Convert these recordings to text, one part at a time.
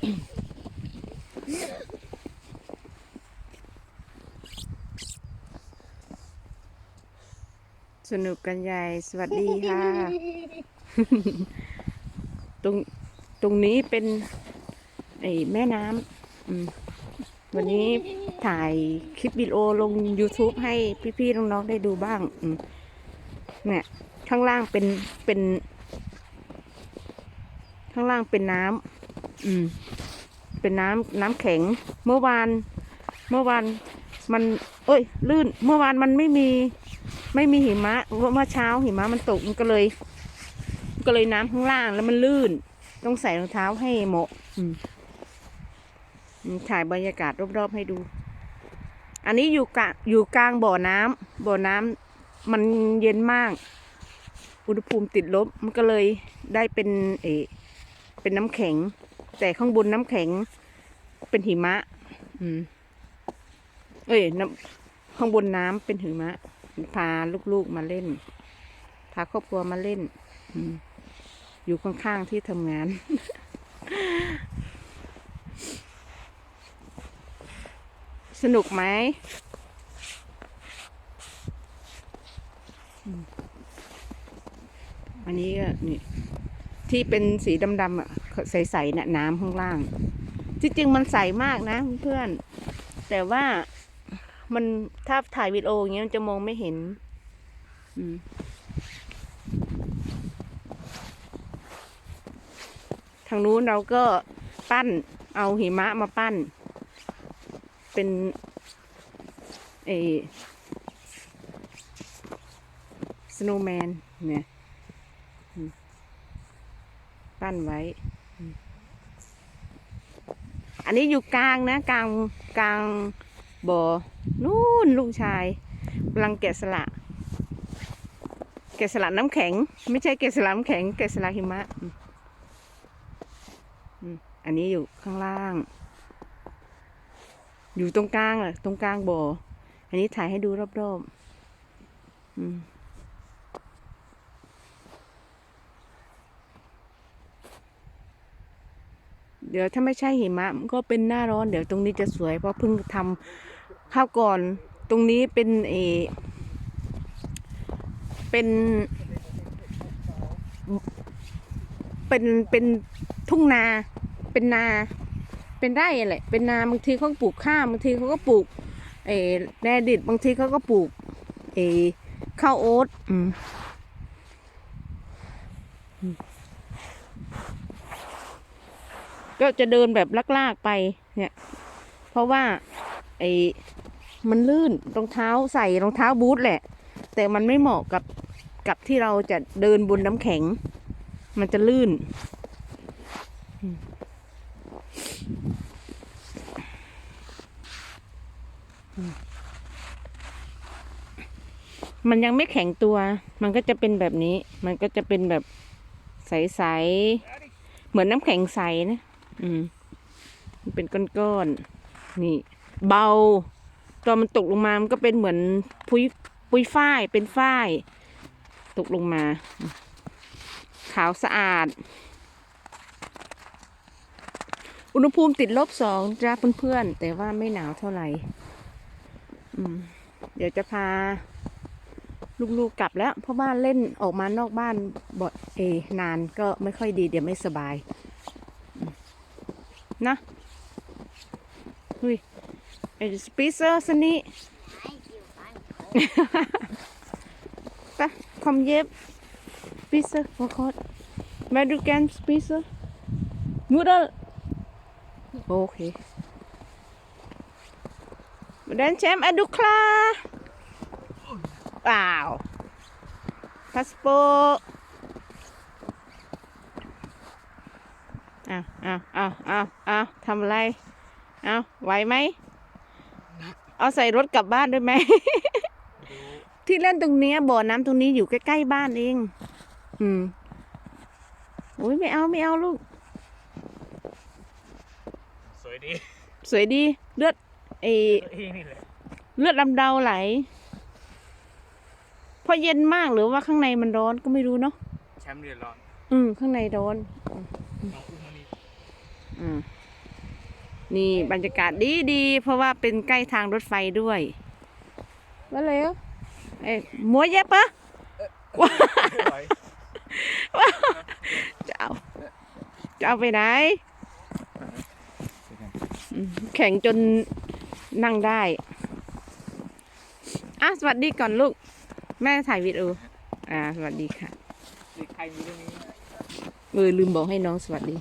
สนุกกันใหญ่สวัสดีค่ะ ตรงตรงนี้เป็นไอ้แม่น้ำวันนี้ถ่ายคลิปวิดีโอลง YouTube ให้พี่ๆน้องๆได้ดูบ้างเนี่ยข้างล่างเป็นเป็น ข้างล่างเป็นน้ำ อืม เป็นน้ำน้ำแข็ง เมื่อวาน เมื่อวานมัน เอ้ย ลื่น เมื่อวานมันไม่มี ไม่มีหิมะเมื่อเช้าหิมะมันตกมันก็เลย ก็เลยน้ำข้างล่างแล้วมันลื่น ต้องใส่รองเท้าให้เหมาะอืมถ่ายบรรยากาศรอบๆให้ดู อันนี้อยู่กลางอยู่กลางบ่อน้ำบ่อน้ำมันเย็นมาก อุณหภูมิติดลบ มันก็เลยได้เป็นเอเป็นน้ำแข็ง แต่ข้างบนน้ำแข็งเป็นหิมะ อืม เอ้ยน้ำข้างบนน้ำเป็นหิมะ พาลูกๆมาเล่น พาครอบครัวมาเล่น อืม อยู่ข้างๆที่ทำงาน สนุกไหมอืมอันนี้ก็นี่ที่เป็นสีดำๆอะ ใสๆน่ะน้ำข้างล่าง จริงๆมันใสมากนะเพื่อน แต่ว่ามันถ้าถ่ายวิดีโออย่างเงี้ยมันจะมองไม่เห็น อืมทางนู้นเราก็ปั้นเอาหิมะมาปั้น เป็นเอสโนว์แมนเนี่ย ปั้นไว้ อันนี้อยู่กลางนะกลางกลางบ่อนู่นลูกชายกำลังแกะสละแกะสลักน้ำแข็ง ไม่ใช่แกะสลักน้ำแข็งแกะสลักหิมะอันนี้อยู่ข้างล่าง อยู่ตรงกลางอะตรงกลางบ่ออันนี้ถ่ายให้ดูรอบๆอืม เดี๋ยวถ้าไม่ใช่หิมะก็เป็นหน้าร้อน เดี๋ยวตรงนี้จะสวยเพราะเพิ่งทำข้าวก่อน ตรงนี้เป็นเอเป็น เป็นเป็นทุ่งนา เป็นนา เป็นไร่อะไรเป็นนาบางทีเขาปลูกข้าวบางทีเขาก็ปลูกเอแดดิดบางทีเขาก็ปลูกเอข้าวโอ๊ตอืมอืม ก็จะเดินแบบลากๆไปเนี่ย เพราะว่าไอ้มันลื่นรองเท้าใส่รองเท้าบูทแหละ แต่มันไม่เหมาะกับกับที่เราจะเดินบนน้ำแข็ง มันจะลื่น มันยังไม่แข็งตัว มันก็จะเป็นแบบนี้ มันก็จะเป็นแบบใสๆ เหมือนน้ำแข็งใสนะ อืมมันเป็นก้อนๆ นี่ เบา ตอนมันตกลงมา มันก็เป็นเหมือนพุยปุยฝ้าย เป็นฝ้าย ตกลงมา ขาวสะอาด อุณหภูมิติดลบสองจ้าเพื่อนๆ แต่ว่าไม่หนาวเท่าไหร่เดี๋ยวจะพา ลูกๆกลับแล้ว เพราะว่าเล่นออกมานอกบ้านบ่อยเอนานก็ไม่ค่อยดี เดี๋ยวไม่สบาย นะเฮ้ยไอ้สปีเซอร์สนี่ไปคอมเย็บสปีเซอร์วอคอดแมดูแกนสปีเซอร์มูดลโอเคดันแชมป์อดูคลาว้าวพาสปอร์ต อ้าวอ้าวอ้าวอ้าวอ้าวทำอะไรอ้าวไหวไหม เอาใส่รถกลับบ้านด้วยไหม ที่เล่นตรงเนี้ยบ่อน้ำตรงนี้อยู่ใกล้ๆบ้านเอง อืมโอ้ยไม่เอาไม่เอาลูก สวยดีสวยดีเลือดเอเอ้นี่แหละเลือดลำเดาไหลเพราะเย็นมากหรือว่าข้างในมันร้อนก็ไม่รู้เนาะแชมป์เรียนร้อนอืมข้างในร้อน น้องอุ้มมา นี่อืมนี่บรรยากาศดีดีๆเพราะว่าเป็นใกล้ทางรถไฟด้วยมาเร็วเอ้ยหมัวเย็บปะจะเอาจะเอาไปไหนอืมแข่งจนนั่งได้อะสวัสดีก่อนลูก แม่ถ่ายวิดีโออ่าสวัสดีค่ะเด็กใครมีเรื่องนี้เออลืมบอกให้น้องสวัสดี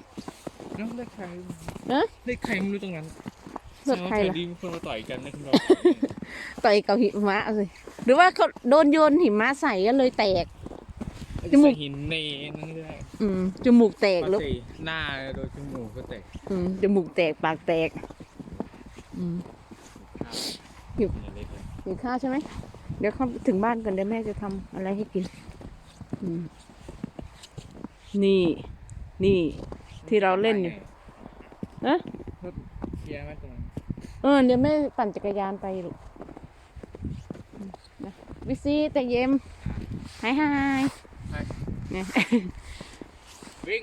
เนาะเด็กใครฮะเด็กใครไม่รู้ตรงนั้นรถใครล่ะแสดงว่าแถวนี้มีคนมาต่อยกันนะคุณบอต่อยกับหิมะเลยหรือว่าเขาโดนโยนหิมะใส่ก็เลยแตกจมูกใส่หินในนั่นก็ได้อืมจมูกแตกปาแล้วสิหน้าโดยจมูกก็แตกอืมจมูกแตกปากแตกอืมหิวอย่าเล็กเลยกินข้าวใช่ไหมเดี๋ยวเข้าถึงบ้านก่อนเดี๋ยวแม่จะทำอะไรให้กิน อืม นี่ นี่ ที่เราเล่นอยู่ฮะรถเคลียร์มาตรงนั้นเออเดี๋ยวแม่ปั่นจักรยานไปลูกอืมนะวิซีแต่เย็มหายหายเนี่ยวิ่ง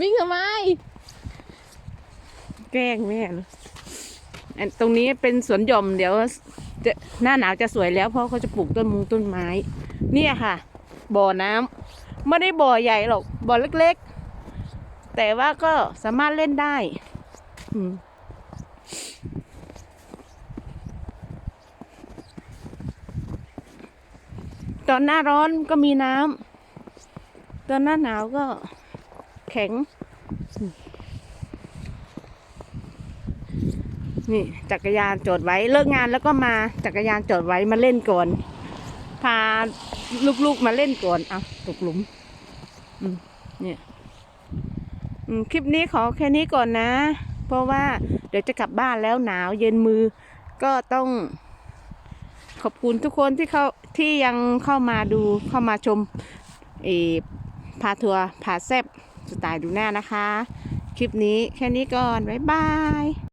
วิ่งทำไม แกล้งแม่เลยอันตรงนี้เป็นสวนหย่อมเดี๋ยวจะหน้าหนาวจะสวยแล้วเพราะเขาจะปลูกต้นมุงต้นไม้ เนี่ยค่ะ บ่อน้ำไม่ได้บ่อใหญ่หรอกบ่อเล็ก ๆ แต่ว่าก็สามารถเล่นได้ตอนหน้าร้อนก็มีน้ำตอนหน้าหนาวก็แข็ง นี่จักรยานจอดไว้เลิกงานแล้วก็มาจักรยานจอดไว้มาเล่นก่อน พาลูกๆมาเล่นก่อน เอาตกหลุม อืมเนี่ย คลิปนี้ขอแค่นี้ก่อนนะ เพราะว่าเดี๋ยวจะกลับบ้านแล้วหนาวเย็นมือก็ต้องขอบคุณทุกคนที่เขาที่ยังเข้ามาดูเข้ามาชมเออพาทัวร์พาแซบสไตล์ดูหน้านะคะ คลิปนี้แค่นี้ก่อน บ๊ายบาย